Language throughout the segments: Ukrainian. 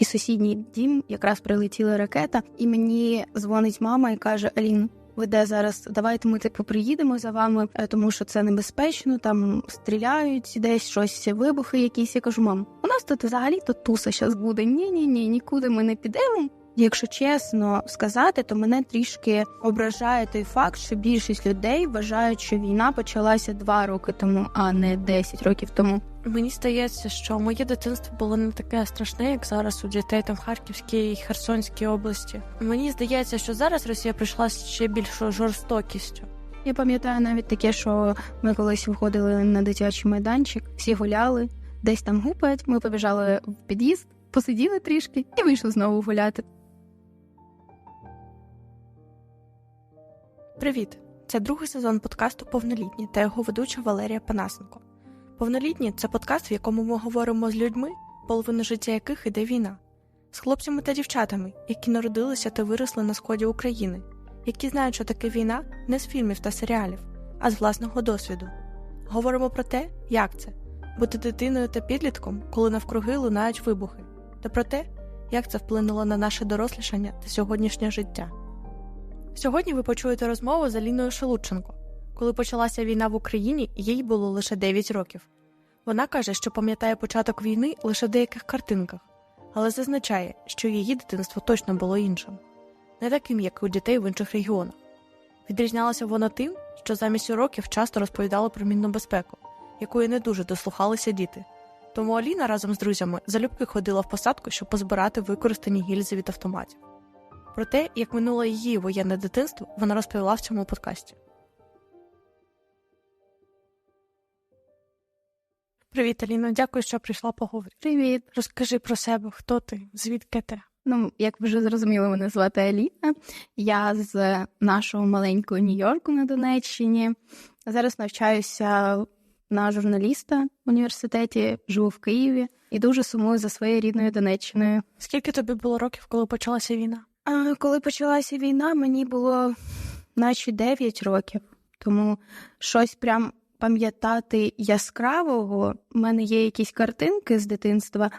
і сусідній дім якраз прилетіла ракета, і мені дзвонить мама і каже: Алін. Ви де зараз? Давайте ми типу приїдемо за вами, е, тому що це небезпечно. Там стріляють десь щось, вибухи якісь. Я кажу, мам, у нас тут взагалі то туса зараз буде. Ні, ні, ні, нікуди ми не підемо. Якщо чесно сказати, то мене трішки ображає той факт, що більшість людей вважають, що війна почалася два роки тому, а не 10 років тому. Мені здається, що моє дитинство було не таке страшне, як зараз у дітей там в Харківській і Херсонській області. Мені здається, що зараз Росія прийшла з ще більшою жорстокістю. Я пам'ятаю навіть таке, що ми колись виходили на дитячий майданчик, всі гуляли, десь там гупають. Ми побіжали в під'їзд, посиділи трішки і вийшли знову гуляти. Привіт! Це другий сезон подкасту Повнолітні та його ведуча Валерія Панасенко. Повнолітні це подкаст, в якому ми говоримо з людьми, половину життя яких іде війна, з хлопцями та дівчатами, які народилися та виросли на сході України, які знають, що таке війна не з фільмів та серіалів, а з власного досвіду. Говоримо про те, як це бути дитиною та підлітком, коли навкруги лунають вибухи, та про те, як це вплинуло на наше дорослішання та сьогоднішнє життя. Сьогодні ви почуєте розмову з Аліною Шелудченко. Коли почалася війна в Україні, їй було лише 9 років. Вона каже, що пам'ятає початок війни лише в деяких картинках, але зазначає, що її дитинство точно було іншим, не таким, як у дітей в інших регіонах. Відрізнялося воно тим, що замість уроків часто розповідали про мінну безпеку, якої не дуже дослухалися діти. Тому Аліна разом з друзями залюбки ходила в посадку, щоб позбирати використані гільзи від автоматів. Про те, як минуло її воєнне дитинство, вона розповіла в цьому подкасті. Привіт, Аліно. Дякую, що прийшла поговорити. Привіт! Розкажи про себе, хто ти, звідки ти? Ну, як ви вже зрозуміли, мене звати Аліна. Я з нашого маленького Нью-Йорку на Донеччині. Зараз навчаюся на журналіста в університеті, живу в Києві і дуже сумую за своєю рідною Донеччиною. Скільки тобі було років, коли почалася війна? Коли почалася війна, мені було наче 9 років, тому щось прям пам'ятати яскравого. У мене є якісь картинки з дитинства,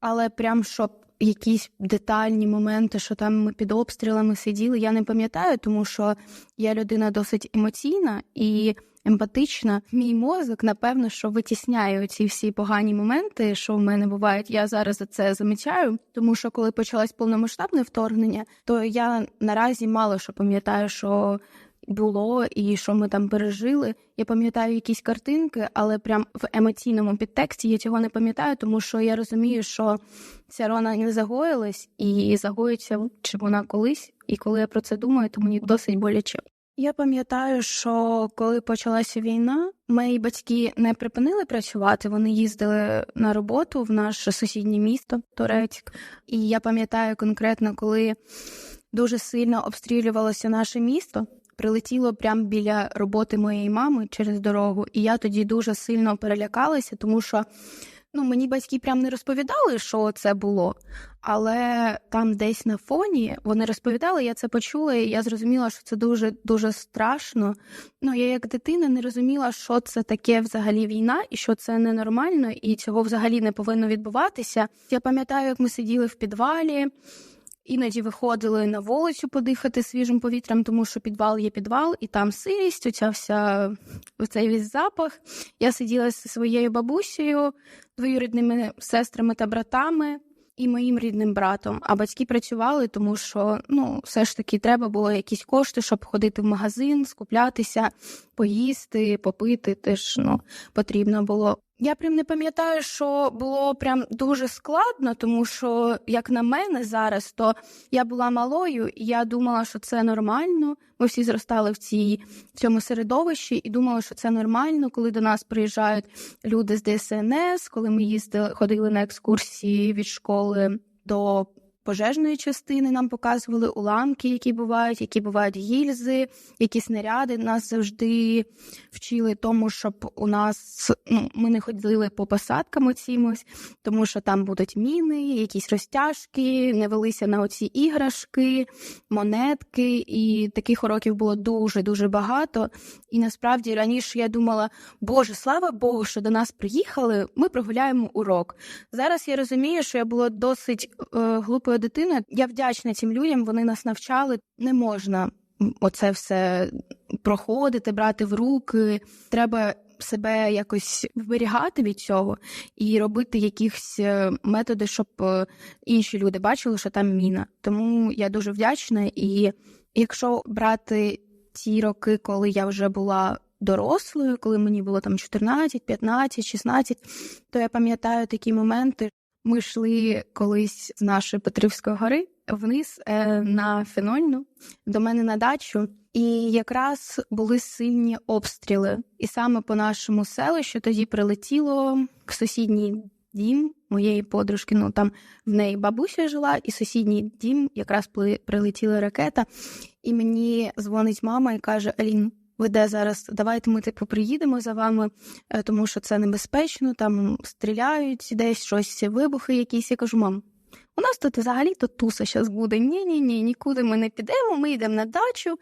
але прям щоб якісь детальні моменти, що там ми під обстрілами сиділи, я не пам'ятаю, тому що я людина досить емоційна і емпатична. Мій мозок, напевно, що витісняє ці всі погані моменти, що в мене бувають. Я зараз за це замічаю, тому що коли почалось повномасштабне вторгнення, то я наразі мало що пам'ятаю, що було і що ми там пережили. Я пам'ятаю якісь картинки, але прям в емоційному підтексті я цього не пам'ятаю, тому що я розумію, що ця рана не загоїлась і загоїться чи вона колись. І коли я про це думаю, то мені досить боляче. Я пам'ятаю, що коли почалася війна, мої батьки не припинили працювати. Вони їздили на роботу в наше сусіднє місто Турецьк. І я пам'ятаю конкретно, коли дуже сильно обстрілювалося наше місто. Прилетіло прямо біля роботи моєї мами через дорогу, і я тоді дуже сильно перелякалася, тому що ну мені батьки прям не розповідали, що це було. Але там десь на фоні вони розповідали, я це почула, і я зрозуміла, що це дуже дуже страшно. Ну я як дитина не розуміла, що це таке взагалі війна, і що це ненормально, і цього взагалі не повинно відбуватися. Я пам'ятаю, як ми сиділи в підвалі. Іноді виходили на вулицю подихати свіжим повітрям, тому що підвал є підвал, і там сирість, оця вся оцей весь запах. Я сиділа зі своєю бабусею, двоюрідними сестрами та братами і моїм рідним братом. А батьки працювали, тому що ну, все ж таки треба було якісь кошти, щоб ходити в магазин, скуплятися, поїсти, попити. Теж ну, потрібно було. Я прям не пам'ятаю, що було прям дуже складно, тому що, як на мене, зараз то я була малою, і я думала, що це нормально. Ми всі зростали в цій в цьому середовищі і думали, що це нормально, коли до нас приїжджають люди з ДСНС, коли ми їздили, ходили на екскурсії від школи до пожежної частини нам показували уламки, які бувають, які бувають гільзи, які снаряди. Нас завжди вчили тому, щоб у нас ну, ми не ходили по посадкам оцімось, тому що там будуть міни, якісь розтяжки, не велися на оці іграшки, монетки. І таких уроків було дуже дуже багато. І насправді раніше я думала, Боже, слава Богу, що до нас приїхали. Ми прогуляємо урок. Зараз я розумію, що я була досить е, глупою дитиною. Я вдячна цим людям. Вони нас навчали. Не можна оце все проходити, брати в руки. Треба себе якось вберігати від цього і робити якісь е, методи, щоб е, інші люди бачили, що там міна. Тому я дуже вдячна. І якщо брати ті роки, коли я вже була дорослою, коли мені було там 14, 15, 16, то я пам'ятаю такі моменти. Ми йшли колись з нашої Петрівської гори вниз е, на Фенольну до мене на дачу, і якраз були сильні обстріли. І саме по нашому селищу тоді прилетіло к сусідній дім моєї подружки. Ну там в неї бабуся жила, і сусідній дім якраз прилетіла ракета. І мені дзвонить мама і каже: Алін, ви де зараз? Давайте ми типу приїдемо за вами, е, тому що це небезпечно, там стріляють десь щось, вибухи якісь. Я кажу, мам. У нас тут взагалі то туса зараз буде. Ні, ні, ні, нікуди ми не підемо. Ми йдемо на дачу,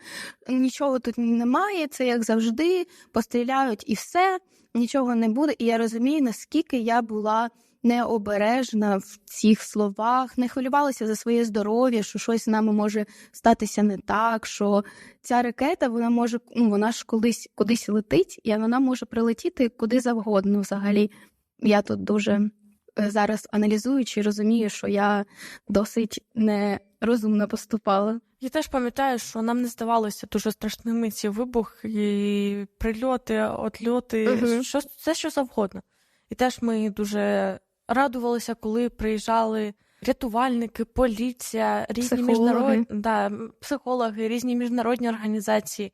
нічого тут немає. Це як завжди, постріляють і все, нічого не буде. І я розумію, наскільки я була необережна в цих словах, не хвилювалася за своє здоров'я, що щось з нами може статися не так. Що ця ракета вона може ну вона ж колись кудись летить, і вона може прилетіти куди завгодно. Взагалі, я тут дуже е, зараз аналізуючи, розумію, що я досить нерозумно поступала. Я теж пам'ятаю, що нам не здавалося дуже страшними ці вибухи, прильоти, отльоти, угу. що все що завгодно. І теж ми дуже радувалися, коли приїжджали рятувальники, поліція, різні міжнародні да, психологи, різні міжнародні організації.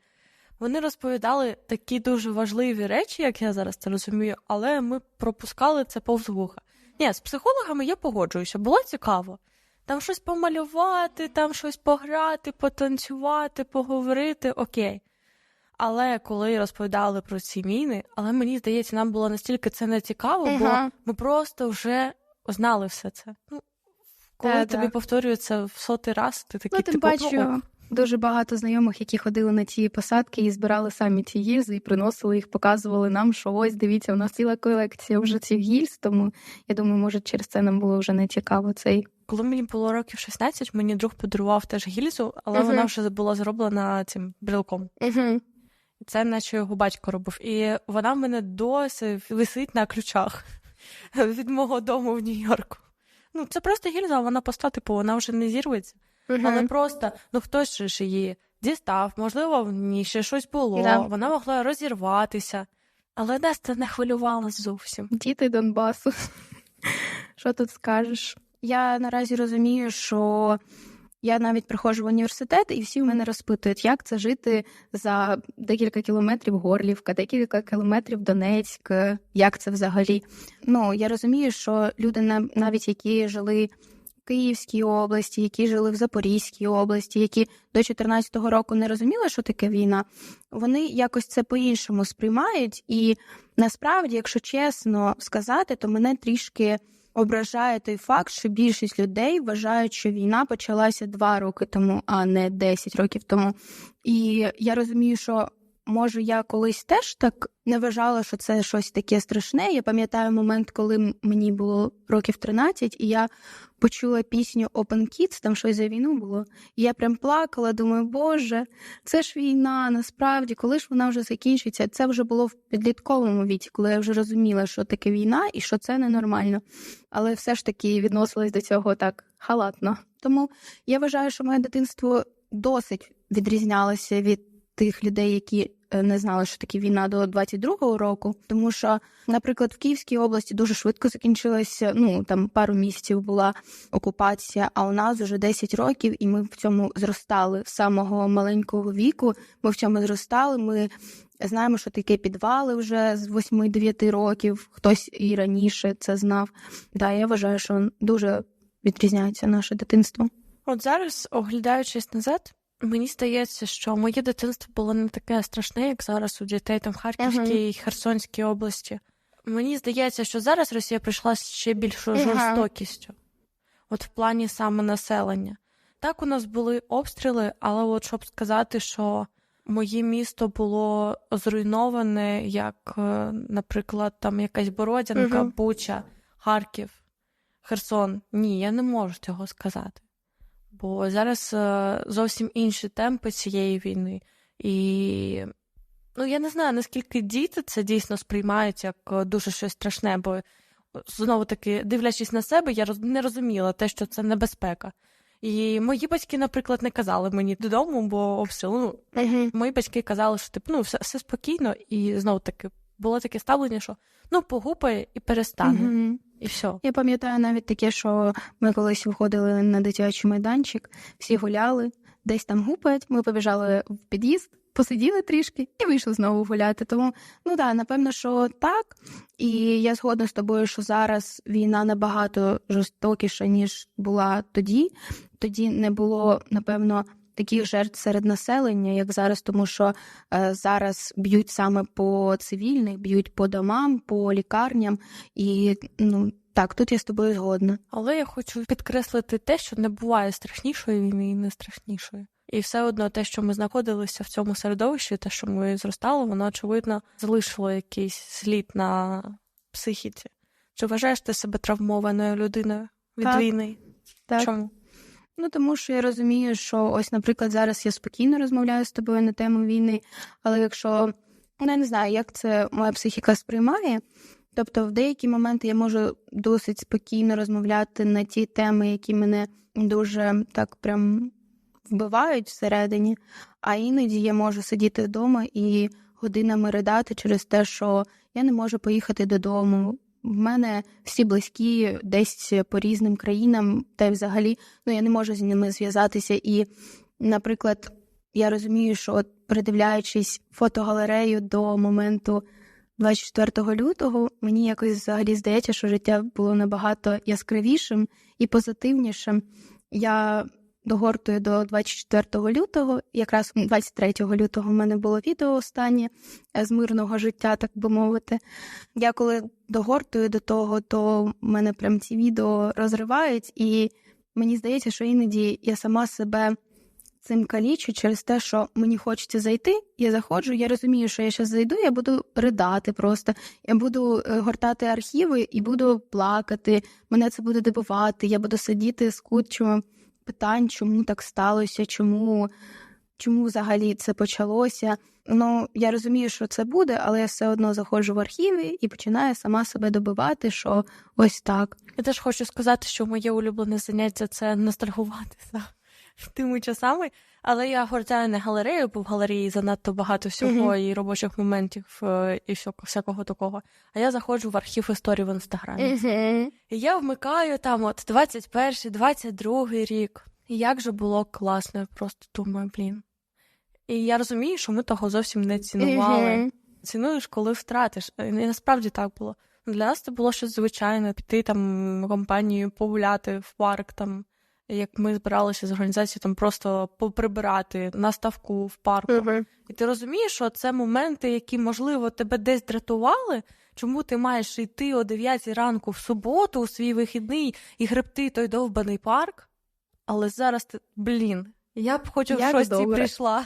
Вони розповідали такі дуже важливі речі, як я зараз це розумію, але ми пропускали це повз вуха. Ні, з психологами я погоджуюся, було цікаво. Там щось помалювати, там щось пограти, потанцювати, поговорити, окей. Але коли розповідали про ці міни, але мені здається, нам було настільки це не цікаво, uh бо ми просто вже знали все це. Ну, Коли Та, тобі повторюється в сотий раз, ти такий ну, тим типу, бачу ну, дуже багато знайомих, які ходили на ці посадки і збирали самі ці гільзи, і приносили їх, показували нам, що ось дивіться, у нас ціла колекція вже цих гільз. Тому я думаю, може, через це нам було вже не цікаво цей. Коли мені було років 16, мені друг подарував теж гільзу, але uh вона вже була зроблена цим брелком. uh це наче його батько робив. І вона в мене досі висить на ключах від мого дому в Нью-Йорку. Ну, це просто гільза, вона поста, типу, вона вже не зірветься. uh Але просто ну хтось ж її дістав, можливо, в ній ще щось було, yeah. вона могла розірватися. Але нас це не хвилювало зовсім. Діти Донбасу. Що тут скажеш? Я наразі розумію, що я навіть приходжу в університет, і всі в мене розпитують, як це жити за декілька кілометрів Горлівка, декілька кілометрів Донецьк, як це взагалі. Ну я розумію, що люди навіть які жили в Київській області, які жили в Запорізькій області, які до 2014 року не розуміли, що таке війна, вони якось це по-іншому сприймають. І насправді, якщо чесно сказати, то мене трішки ображає той факт, що більшість людей вважають, що війна почалася два роки тому, а не 10 років тому. І я розумію, що може я колись теж так не вважала, що це щось таке страшне. Я пам'ятаю момент, коли мені було років 13, і я почула пісню Open Kids, там щось за війну було. І я прям плакала, думаю, Боже, це ж війна, насправді, коли ж вона вже закінчиться? Це вже було в підлітковому віці, коли я вже розуміла, що таке війна і що це ненормально. Але все ж таки відносилась до цього так халатно. Тому я вважаю, що моє дитинство досить відрізнялося від тих людей, які е, не знали, що таке війна до 22-го року, тому що, наприклад, в Київській області дуже швидко закінчилася. Ну там пару місяців була окупація. А у нас вже 10 років, і ми в цьому зростали з самого маленького віку. Ми в цьому зростали. Ми знаємо, що таке підвали вже з 8-9 років. Хтось і раніше це знав. Да, я вважаю, що дуже відрізняється наше дитинство. От зараз, оглядаючись назад, мені здається, що моє дитинство було не таке страшне, як зараз у дітей там в Харківській і Херсонській області. Мені здається, що зараз Росія прийшла з ще більшою Ага. жорстокістю, от в плані саме населення. Так, у нас були обстріли, але от щоб сказати, що моє місто було зруйноване, як, е, наприклад, там якась Бородянка, Мгм. Буча, Харків, Херсон. Ні, я не можу цього сказати. Бо зараз е, зовсім інші темпи цієї війни. І ну, я не знаю, наскільки діти це дійсно сприймають як е, дуже щось страшне, бо знову таки, дивлячись на себе, я не розуміла те, що це небезпека. І мої батьки, наприклад, не казали мені додому, бо обстріл. Ну, мої батьки казали, що типу, ну, все, все спокійно, і знову таки було таке ставлення, що ну погупає і перестане, Мгм. і все. Я пам'ятаю навіть таке, що ми колись виходили на дитячий майданчик, всі гуляли, десь там гупають, ми побіжали в під'їзд, посиділи трішки і вийшли знову гуляти. Тому, ну так, напевно, що так. І я згодна з тобою, що зараз війна набагато жорстокіша, ніж була тоді. Тоді не було, напевно, таких жертв серед населення, як зараз, тому що е, зараз б'ють саме по цивільних, б'ють по домам, по лікарням. І ну так, тут я з тобою згодна. Але я хочу підкреслити те, що не буває страшнішої війни і не страшнішої. І все одно те, що ми знаходилися в цьому середовищі, те, що ми зростали, воно очевидно залишило якийсь слід на психіці. Чи вважаєш ти себе травмованою людиною від Так. війни? Так. Чому? Ну тому що я розумію, що ось, наприклад, зараз я спокійно розмовляю з тобою на тему війни, але якщо ну, я не знаю, як це моя психіка сприймає. Тобто, в деякі моменти я можу досить спокійно розмовляти на ті теми, які мене дуже так прям вбивають всередині, а іноді я можу сидіти вдома і годинами ридати через те, що я не можу поїхати додому. В мене всі близькі десь по різним країнам, та й взагалі ну я не можу з ними зв'язатися. І, наприклад, я розумію, що от придивляючись фотогалерею до моменту 24 лютого, мені якось взагалі здається, що життя було набагато яскравішим і позитивнішим. Я догортую до 24 лютого, якраз 23 лютого в мене було відео останнє е, з мирного життя, так би мовити. Я коли догортую до того, то в мене прям ці відео розривають, і мені здається, що іноді я сама себе цим калічу через те, що мені хочеться зайти. Я заходжу, я розумію, що я зараз зайду, я буду ридати просто. Я буду е, гортати архіви і буду плакати. Мене це буде дивувати. Я буду сидіти з питань, чому так сталося, чому, чому взагалі це почалося. Ну, я розумію, що це буде, але я все одно заходжу в архіви і починаю сама себе добивати, що ось так. Я теж хочу сказати, що моє улюблене заняття це ностальгуватися тими часами. Але я гортаю не галерею, бо в галереї занадто багато всього Мгм. і робочих моментів е, і всякого такого. А я заходжу в архів історії в інстаграмі. І я вмикаю там от 21, 22 рік. І як же було класно, я просто думаю, блін. І я розумію, що ми того зовсім не цінували. Цінуєш, коли втратиш. І насправді так було. Для нас це було щось звичайне, піти там компанією погуляти в парк, там, як ми збиралися з організацією, там просто поприбирати на ставку в парку. І ти розумієш, що це моменти, які, можливо, тебе десь дратували. Чому ти маєш йти о 9 ранку в суботу у свій вихідний і гребти той довбаний парк? Але зараз ти, блін, я б хоч в Як шості прийшла.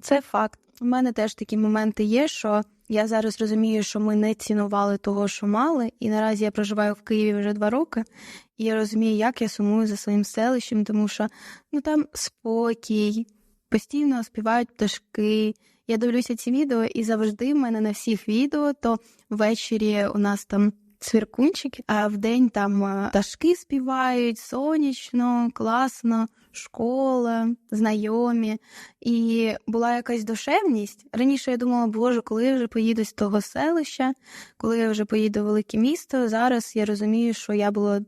Це факт. У мене теж такі моменти є, що я зараз розумію, що ми не цінували того, що мали, і наразі я проживаю в Києві вже два роки, і я розумію, як я сумую за своїм селищем, тому що ну там спокій, постійно співають пташки. Я дивлюся ці відео, і завжди в мене на всіх відео, то ввечері у нас там цвіркунчики, а вдень там е, пташки співають, сонячно, класно, школа, знайомі. І була якась душевність. Раніше я думала, боже, коли я вже поїду з того селища, коли я вже поїду в велике місто. Зараз я розумію, що я була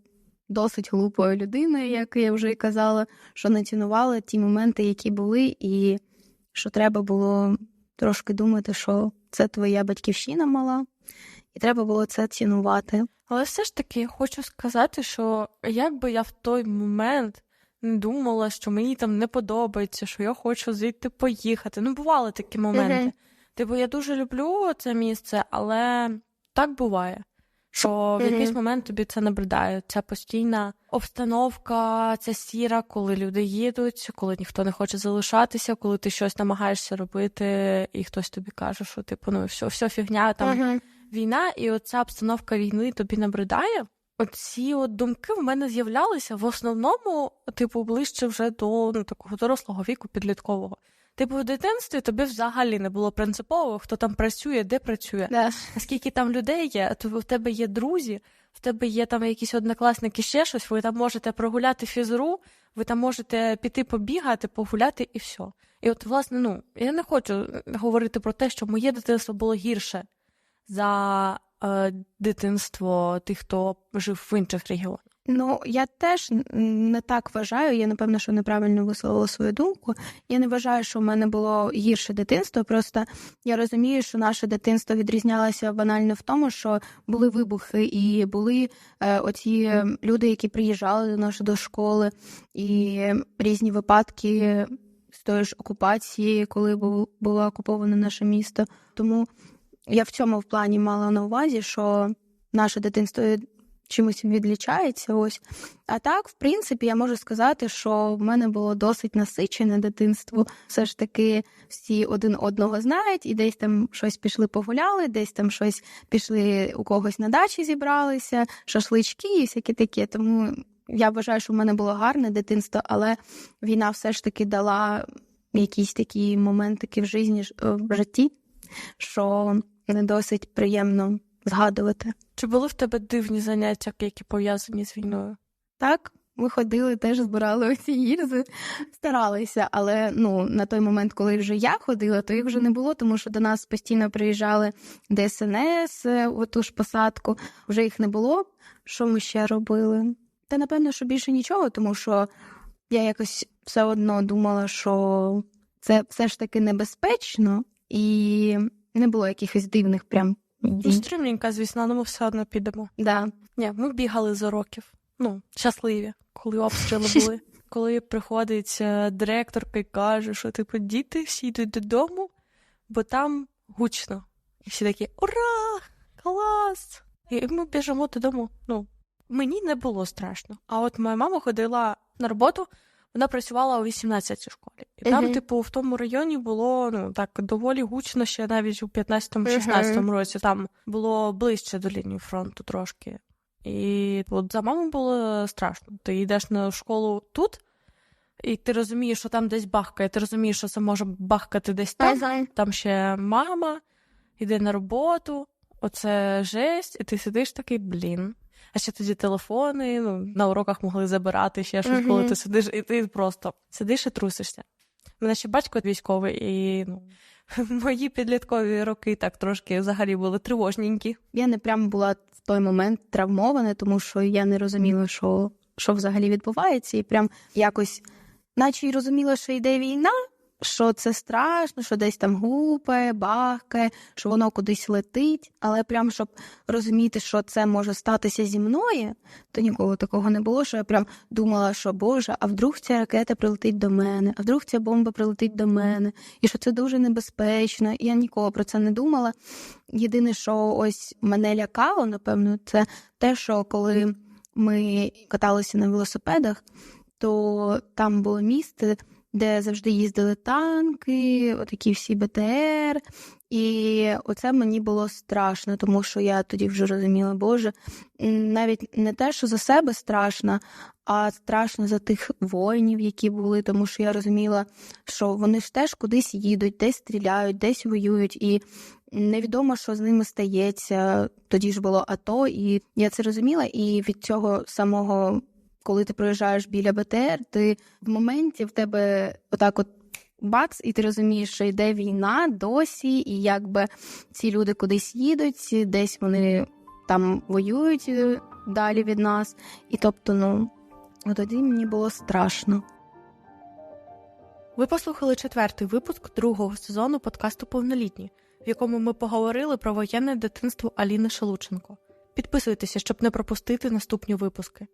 досить глупою людиною, як я вже казала, що не цінувала ті моменти, які були, і що треба було трошки думати, що це твоя батьківщина мала, і треба було це цінувати. Але все ж таки хочу сказати, що якби я в той момент не думала, що мені там не подобається, що я хочу звідти поїхати. Ну, бували такі моменти. Мгм. Типу, я дуже люблю це місце, але так буває. Що в Мгм. якийсь момент тобі це набридає. Ця постійна обстановка, ця сіра, коли люди їдуть, коли ніхто не хоче залишатися, коли ти щось намагаєшся робити, і хтось тобі каже, що типу, ну все, все фігня, там Мгм. Війна, і оця обстановка війни тобі набридає. Оці от думки в мене з'являлися в основному, типу, ближче вже до ну, такого дорослого віку, підліткового. Типу, в дитинстві тобі взагалі не було принципово, хто там працює, де працює. Да. Наскільки там людей є, то в тебе є друзі, в тебе є там якісь однокласники, ще щось, ви там можете прогуляти фізру, ви там можете піти побігати, погуляти і все. І от, власне, ну, я не хочу говорити про те, що моє дитинство було гірше за е, дитинство тих, хто жив в інших регіонах. Ну, я теж не так вважаю. Я напевно, що неправильно висловила свою думку. Я не вважаю, що в мене було гірше дитинство. Просто я розумію, що наше дитинство відрізнялося банально в тому, що були вибухи, і були е, оці люди, які приїжджали до нас до школи, і різні випадки з тої ж окупації, коли бу- було окуповане наше місто. Тому я в цьому в плані мала на увазі, що наше дитинство чимось відлічається. Ось. А так, в принципі, я можу сказати, що в мене було досить насичене дитинство. Все ж таки всі один одного знають, і десь там щось пішли погуляли, десь там щось пішли у когось на дачі зібралися, шашлички і всяке таке. Тому я вважаю, що в мене було гарне дитинство, але війна все ж таки дала якісь такі моментики в житті, в житті, що не досить приємно згадувати. Чи були в тебе дивні заняття, які пов'язані з війною? Так, ми ходили, теж збирали оці гільзи, старалися, але ну на той момент, коли вже я ходила, то їх вже не було, тому що до нас постійно приїжджали ДСНС, е, у ту ж посадку. Вже їх не було. Що ми ще робили? Та напевно, що більше нічого, тому що я якось все одно думала, що це все ж таки небезпечно, і не було якихось дивних прям Ну, дій. стрімненька, звісно, але ми все одно підемо. Да. Ні, ми бігали з уроків. Ну, щасливі, коли обстріли були. Коли приходить директорка і каже, що типу діти всі йдуть додому, бо там гучно. І всі такі Ура! Клас! І ми біжимо додому. Ну, мені не було страшно. А от моя мама ходила на роботу, вона працювала у 18-й школі. І там, типу, в тому районі було ну так доволі гучно ще навіть у 15-16 році. Там було ближче до лінії фронту трошки. І от за маму було страшно. Ти йдеш на школу тут, і ти розумієш, що там десь бахкає, ти розумієш, що це може бахкати десь там. Там ще мама йде на роботу, оце жесть, і ти сидиш такий, блін. А ще тоді телефони, ну, на уроках могли забирати ще щось, коли ти сидиш, і ти просто сидиш і трусишся. У мене ще батько військовий, і ну, мої підліткові роки так трошки взагалі були тривожненькі. Я не прямо була в той момент травмована, тому що я не розуміла, що, що взагалі відбувається, і прям якось, наче й розуміла, що йде війна, що це страшно, що десь там гупає, бахкає, що воно кудись летить. Але прям щоб розуміти, що це може статися зі мною, то ніколи такого не було. Що я прям думала, що Боже, а вдруг ця ракета прилетить до мене, а вдруг ця бомба прилетить до мене, і що це дуже небезпечно. І я ніколи про це не думала. Єдине, що ось мене лякало, напевно, це те, що коли ми каталися на велосипедах, то там було місце, де завжди їздили танки, отакі всі БТР. І оце мені було страшно, тому що я тоді вже розуміла, Боже, навіть не те, що за себе страшно, а страшно за тих воїнів, які були, тому що я розуміла, що вони ж теж кудись їдуть, десь стріляють, десь воюють, і невідомо, що з ними стається. Тоді ж було АТО, і я це розуміла. І від цього самого, коли ти проїжджаєш біля БТР, ти в моменті в тебе отак от. Бац, і ти розумієш, що йде війна досі, і якби ці люди кудись їдуть, десь вони там воюють е, далі від нас. І тобто, ну, тоді мені було страшно. Ви послухали четвертий випуск другого сезону подкасту Повнолітні. в якому ми поговорили про воєнне дитинство Аліни Шелученко. Підписуйтеся, щоб не пропустити наступні випуски.